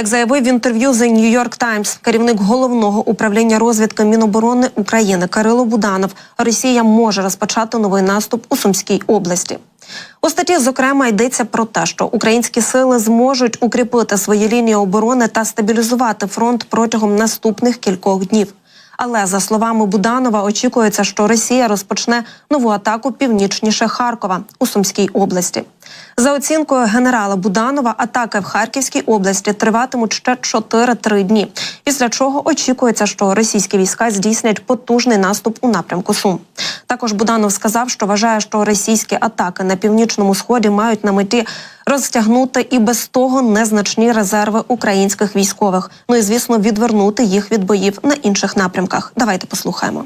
як заявив в інтерв'ю The New York Times керівник головного управління розвідки Міноборони України Кирило Буданов, Росія може розпочати новий наступ у Сумській області. У статті, зокрема, йдеться про те, що українські сили зможуть укріпити свої лінії оборони та стабілізувати фронт протягом наступних кількох днів. Але за словами Буданова, очікується, що Росія розпочне нову атаку північніше Харкова у Сумській області. За оцінкою генерала Буданова, атаки в Харківській області триватимуть ще 4-3 дні. Після чого очікується, що російські війська здійснять потужний наступ у напрямку Сум. Також Буданов сказав, що вважає, що російські атаки на північному сході мають на меті розтягнути і без того незначні резерви українських військових. Ну і звісно, відвернути їх від боїв на інших напрямках. Давайте послухаємо.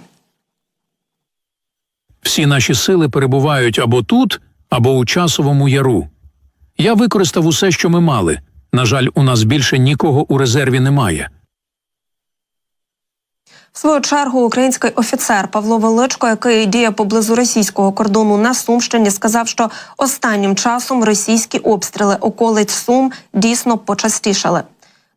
Всі наші сили перебувають або тут, або у часовому яру. Я використав усе, що ми мали. На жаль, у нас більше нікого у резерві немає. В свою чергу український офіцер Павло Величко, який діє поблизу російського кордону на Сумщині, сказав, що останнім часом російські обстріли околиць Сум дійсно почастішали.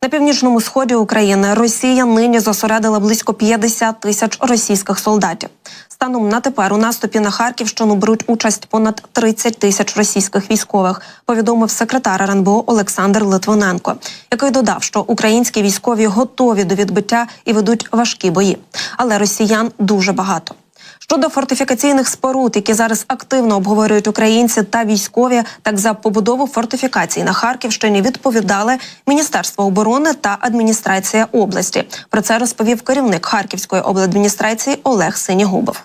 На північному сході України Росія нині зосередила близько 50 тисяч російських солдатів. Станом на тепер у наступі на Харківщину беруть участь понад 30 тисяч російських військових. Повідомив секретар РНБО Олександр Литвиненко, який додав, що українські військові готові до відбиття і ведуть важкі бої, але росіян дуже багато. Щодо фортифікаційних споруд, які зараз активно обговорюють українці та військові, так за побудову фортифікацій на Харківщині відповідали Міністерство оборони та адміністрація області. Про це розповів керівник Харківської обладміністрації Олег Синігубов.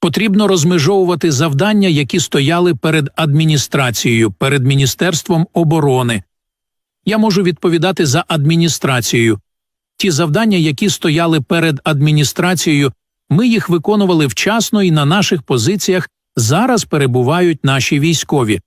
Потрібно розмежовувати завдання, які стояли перед адміністрацією, перед Міністерством оборони. Я можу відповідати за адміністрацією. Ті завдання, які стояли перед адміністрацією, ми їх виконували вчасно і на наших позиціях зараз перебувають наші військові.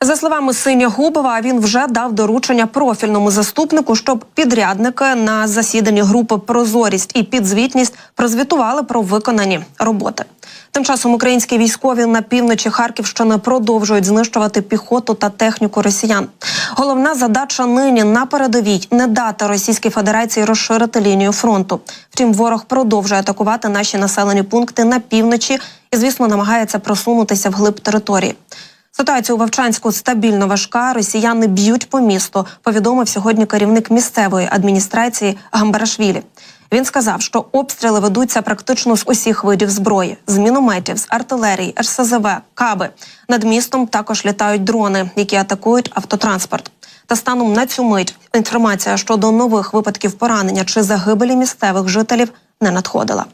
За словами Синя Губова, він вже дав доручення профільному заступнику, щоб підрядники на засіданні групи Прозорість і підзвітність прозвітували про виконані роботи. Тим часом українські військові на півночі Харківщини продовжують знищувати піхоту та техніку росіян. Головна задача нині на передовій не дати Російській Федерації розширити лінію фронту. Втім, ворог продовжує атакувати наші населені пункти на півночі і, звісно, намагається просунутися вглиб території. Ситуація у Вовчанську стабільно важка. Росіяни б'ють по місту. Повідомив сьогодні керівник місцевої адміністрації Гамбарашвілі. Він сказав, що обстріли ведуться практично з усіх видів зброї: з мінометів, з артилерії, РСЗВ, каби. Над містом також літають дрони, які атакують автотранспорт. Та станом на цю мить інформація щодо нових випадків поранення чи загибелі місцевих жителів не надходила.